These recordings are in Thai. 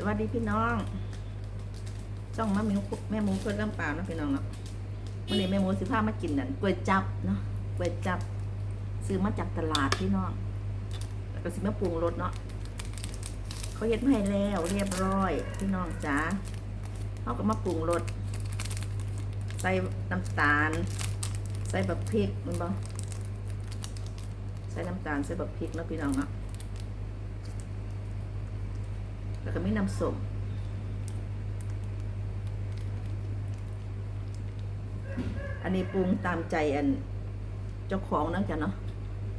สวัสดีพี่น้องช่องแม่มูแม่หมูเพื่อนลำเปล่านะพี่น้องเนาะวันนี้แม่หมูสิพามากินนั่นก๋วยจับเนาะก๋วยจับ ซื้อมาจากตลาดพี่น้องแล้วก็สิมาปรุงรสเนาะเขาเฮ็ดมาให้แล้วเรียบร้อย พี่น้องจ๋าเขาก็มาปรุงรสใส่น้ำตาล ใส่แบบพริกมันบ่ใส่น้ำตาลใส่แบบพริกเนาะพี่น้องเนาะ แล้วก็ไมีน้ำส้มอันนี้ปรุงตามใจอันเจ้าของนั่นจ้ะเนาะ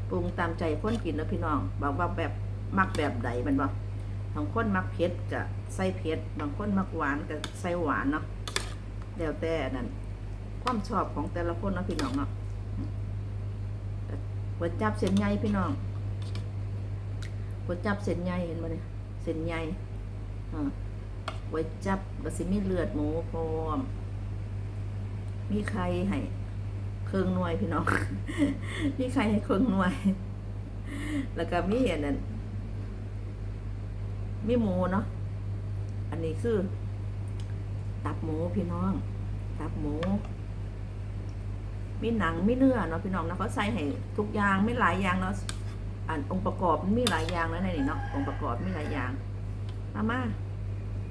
ปรุงตามใจคนกินนะพี่น้องบอกว่าแบบมักแบบใดมันบ่บางคนมักเผ็ดก็ใส่เผ็ดบางคนมักหวานก็ใส่หวานเนาะแล้วแต่นั่นความชอบของแต่ละคนนะพี่น้องเนาะก๋วจับเส้นใหญ่พี่น้องก๋วจับเส้นใหญ่เห็นบ่เนี่ยเส้นใหญ่ ไว้จับก็สิมีเลือดหมูพร้อม มีไข่ให้เครื่องหน่วยพี่น้อง มีไข่ให้เครื่องหน่วย แล้วก็มีอันนั้นมีหมูเนาะ อันนี้คือ ตับหมูพี่น้อง ตับหมู มีหนังมีเนื้อเนาะพี่น้องนะเขาใส่ให้ทุกอย่างไม่หลายอย่างเนาะอันองค์ประกอบมันมีหลายอย่างแล้วในนี่เนาะองค์ประกอบมีหลายอย่างมามา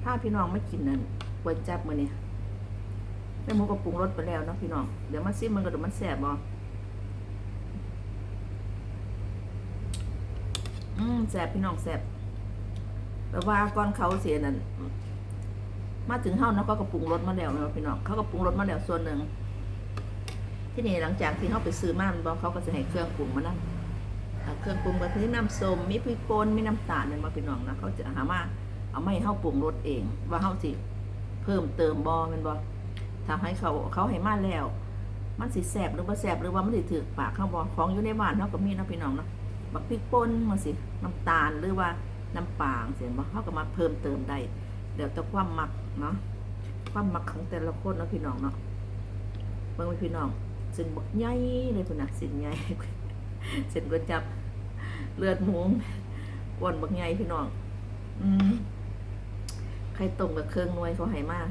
ถ้าพี่น้องไม่กินนั่นกวยจับมือนี่แม่หมูก็ปรุงรสไปแล้วเนาะพี่น้อง เดี๋ยวมาซิมมันก็เดี๋ยวมันแสบบ่อืมแสบพี่น้องแสบแต่ว่าก่อนเขาเสียนั่นมาถึงเฮานะก็กระปรุงรสมาแล้วเนะพี่น้องเขาก็ปรุงรสมาแล้วส่วนหนึ่งที่นี่หลังจากที่เขาไปซื้อมามันบอกเขาก็จะให้เครื่องปรุงมานั่นเครื่องปรุงก็คือน้ำส้มมีพริกป่นมีน้ำตาลเนี่ยมาพี่น้องนะเขาจะหามา เอาไม่ให้าปรุงรสเอง ว่าเขาสิเพิ่มเติมบอมันบอทำให้เขาเขาให้มาแล้ว มันสิแสบหรือว่าแสบหรือว่ามันสิถือปากเข้าบอของอยู่ในบ้านเขาก็มีนะพี่น้องเนาะบักพริกป่นมาสิน้ำตาลหรือว่าน้ำปางเสียบอเขาก็มาเพิ่มเติมได้เดี๋ยวจะความมักเนาะความมักของแต่ละคนเนาะพี่น้องเนาะเบิ่งไว้พี่น้องเส้นบักใหญ่เลยคุณนะเส้นใหญ่เส้นก๋วยจับเลือดหมูอ้วนบักใหญ่พี่น้อง อืม ไข่ต้มกับเครื่องนวยเขาให้มาก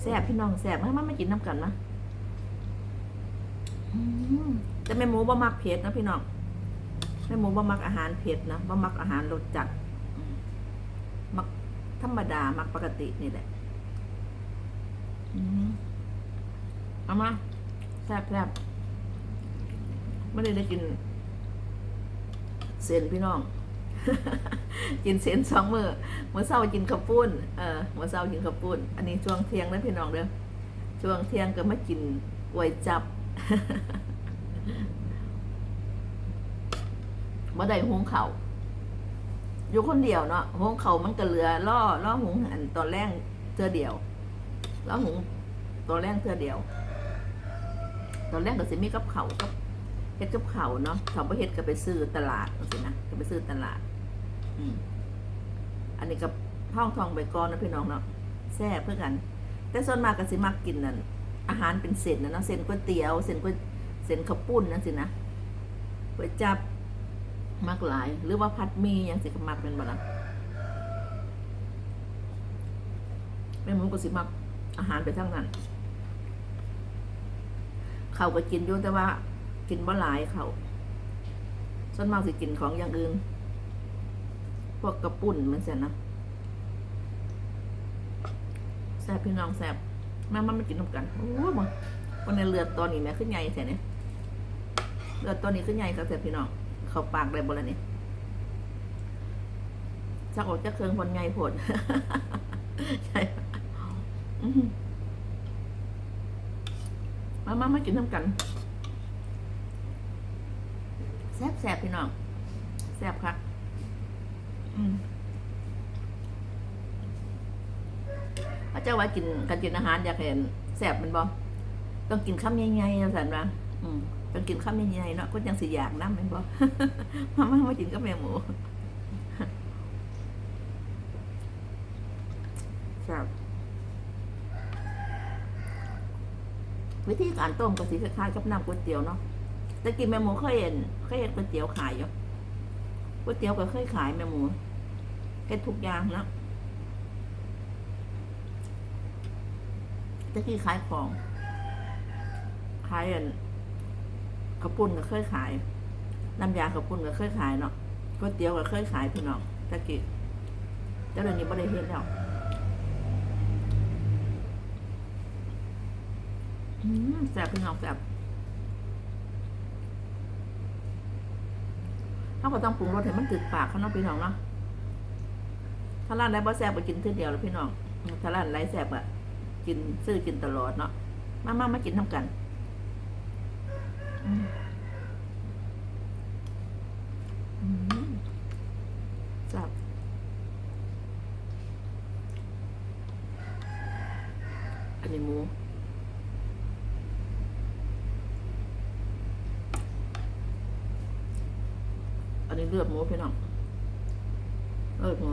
แซ่บพี่น้องแซ่บมากมากินน้ำกันนะแต่แม่หมูบ่มักเผ็ดนะพี่น้องแม่หมูบ่มักอาหารเผ็ดนะบ่มักอาหารรสจัดมักธรรมดามักปกตินี่แหละเอามาแซ่บแซ่บไม่ได้ได้กิน เส้นพี่น้อง กินเส้นสองมือเมื่อเช้ากินข้าวปุ้นเออเมื่อเช้ากินข้าวปุ้น อันนี้ช่วงเที่ยงนะพี่น้องเด้อช่วงเที่ยงก็มากินก๋วยจับมาได้หุงเขาอยู่คนเดียวเนาะหุงเขามันก็เหลือล่อล่อหุงอันตอนแรกเทือเดียวล่อหุงตอนแรกเทือเดียว ตอนแรกก็สิมีกับเขากับเฮ็ดกับเขาเนาะเขาไปเฮ็ดก็ไปซื้อตลาดสินะก็ไปซื้อตลาด อันนี้กับห้องทองใบกอนนะพี่น้องเนาะแซ่บเพื่อกัน แต่ส่วนมากก็สิมักกินนั่นอาหารเป็นเส้นนะเนาะเส้นก๋วยเตี๋ยวเส้นก๋วยเส้นข้าวปุ้นนั่นสินะก๋วยจับมักหลาย หรือว่าผัดมีอย่างสิมักเป็นบ่ล่ะแม่หมูก็สิมักอาหารไปทั้งนั้นเขาก็กินอยู่แต่ว่า กินบ่หลายเขาส่วนมากสิกินของอย่างอื่น พวกกระปุ่นมันเสียนะแซ่บพี่น้องแซ่บแม่มันไม่กินน้ำกันโอ้มันวันในเลือดตอนนี้แม่ขึ้นใหญ่เสียเนี่ยเลือดตอนนี้ขึ้นใหญ่กับแซ่บพี่น้อง เขาปากได้บ่ละนี่จักออกจากเครื่องคนใหญ่ผลใช่อื้อหือมามามากินน้ำกันแซ่บแซ่บพี่น้องแซ่บครับ พระเจ้าว่ากินการกินอาหารอยากเห็นแสบมันบ่ต้องกินข้ามใหญ่ๆนะสันว่าอืมต้องกินข้ามใหญ่ๆเนาะก็ยังสิอยากน้ำแมันบ่มามามากินกับแม่หมูครับวิธีการต้มก็สิคล้ายๆกับน้ำก๋วยเตี๋ยวเนาะแต่กินแม่หมูเคยเห็นเคยเห็นก๋วยเตี๋ยวขายอยู่ ก๋วยเตี๋ยวก็เคยขายแม่หมูคฮ็ดทุกอย่างนะตะกี้ขายของ ขายอันกระปุ่นก็เคยขาย น้ำยากระปุ่นก็เคยขายเนาะก๋วยเตี๋ยวก็เคยขายพี่น้องตะกี้แต่เดี๋ยวนี้ไม่ได้เฮ็ดแล้วอืมแซ่บพี่น้องแซ่บ เขาก็ต้องปรุงรสให้มันถึกปากเขาเนาะพี่น้องเนาะถ้าร้านไหนบ่แซ่บไปกินเทื่อเดียวแล้วพี่น้องถ้าร้านไหนแซ่บอะกินซื้อกินตลอดเนาะมามามากินน้ำกันอืมอืมแซ่บอันนี้หมู อันนี้ เลือดหมูพี่น้องเลืออหมู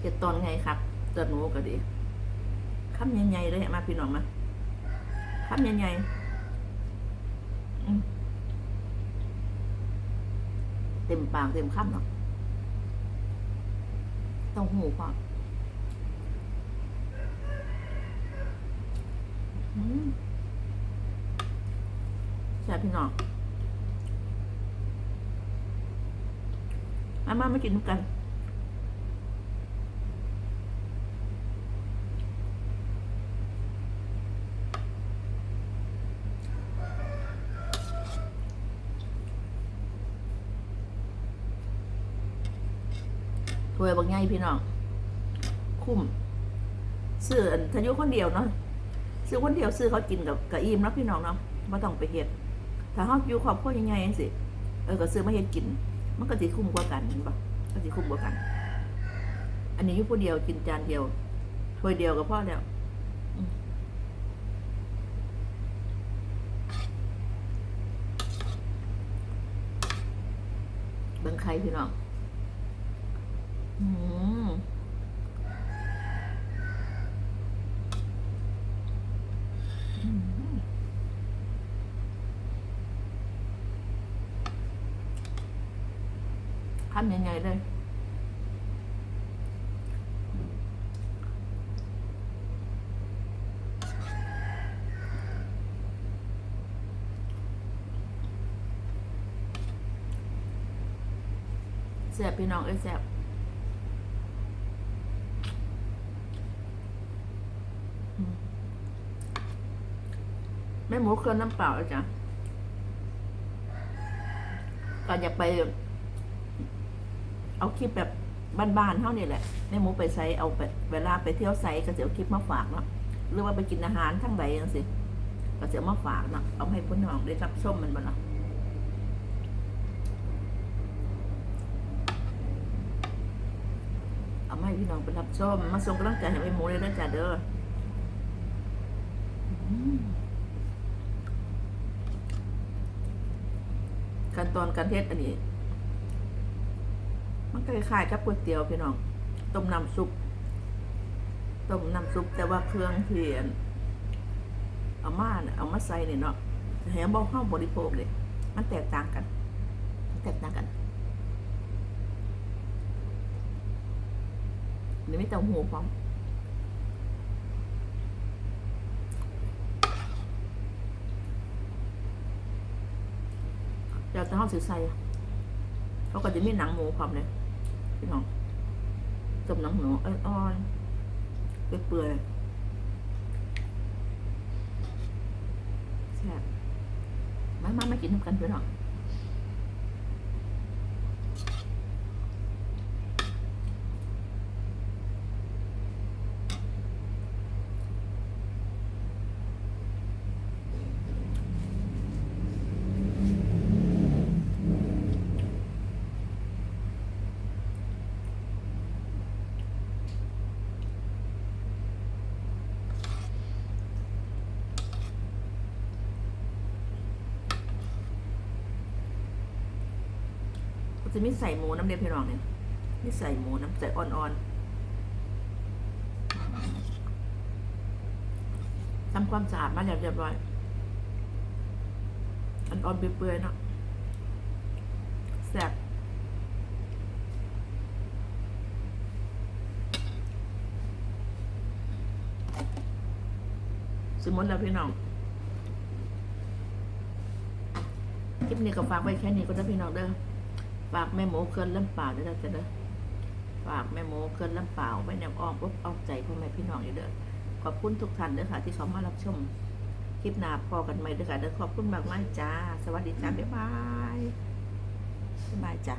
เก็ดตอนไงครับเลือดหมูก็ดีคำใหญ่ๆเลยมาพี่น้องมาคำใหญ่ๆเต็มปากเต็มคำเนาะต้องหูพออืม แซ่บพี่น้องมามามากินกันถ้วยบางไงพี่น้อง คุ้มซื้ออันยู่คนเดียวเนาะ ซื้อคนเดียวซื้อเขากินกับกับอิ่มแล้วพี่น้องเนาะไม่ต้องไปเฮ็ดถ้าเขาอยู่ครอบครัวยังไงจังสิเออก็ซื้อมาเฮ็ดกิน มันก็สิคุ้มกว่ากันเห็นปะก็สิคุ้มกว่ากัน อันนี้อยู่ผู้เดียวกินจานเดียวถ้วยเดียวก็พอแล้วเบิ่งไข่พี่น้องอืมอืมทำยังไงเลย แซ่บพี่น้องเอ้ยแซ่บอืมแม่หมูเครื่องน้ำเปล่าจ้ะก่อนอยากไป เอาคลิปแบบบ้านๆเท่านี่แหละแม่หมูไปไซเอาเวลาไปเที่ยวไซก็จะเอาคลิปมาฝากเนาะหรือว่าไปกินอาหารทั้งใดจังสิก็จะเอามาฝากเนาะเอาให้พี่น้องได้รับชมมันบ่เนาะเอามาให้ พี่น้องไปรับชมมาส่งกำลังใจให้แม่หมูเลยนะจ๊ะเด้อขั้นตอนการเทศอันนี้ มันคล้ายๆกับก๋วยเตี๋ยวพี่น้องต้มน้ำซุปต้มน้ำซุปแต่ว่าเครื่องเทียนเอามาน่ะเอามาใส่เนี่ยเนาะแหมบอกห้าบริโภคเลยมันแตกต่างกันมันแตกต่างกัน นี่ไม่เต้าหูพร้อมเดี๋ยวจะห้องสือใส่เขาก็จะมีหนังหมูพร้อมเลยพี่น้องต้มหนังหมูอ่อนๆเปื่อยๆแซ่บมามามากินทำกันพี่น้อง จะมีใส่หมูน้ำเดือดพี่น้องเนี่ยมีใส่หมูน้ำใส่อ่อนๆทำความสะอาดมาแล้วเรียบร้อยอ่อนๆเปื่อยๆเนาะแซ่บสมมติแล้วพี่น้องคลิปนี้ก็ฝากไว้แค่นี้ก็ได้พี่น้องเด้อ ฝากแม่หมูเคลื่อนลำเปล่าด้อจ้ะเด้อฝากแม่หมูเคลื่อนลำเปล่าไว้ในอ้อมอกเอาใจพ่อแม่พี่น้องอยู่เด้อขอบคุณทุกท่านเด้อค่ะ ที่เขามารับชมคลิปหน้าพอกันใหม่เด้อค่ะเด้อขอบคุณมากมากๆจ้า สวัสดีจ้าบ๊ายบายบ๊ายบายจ้า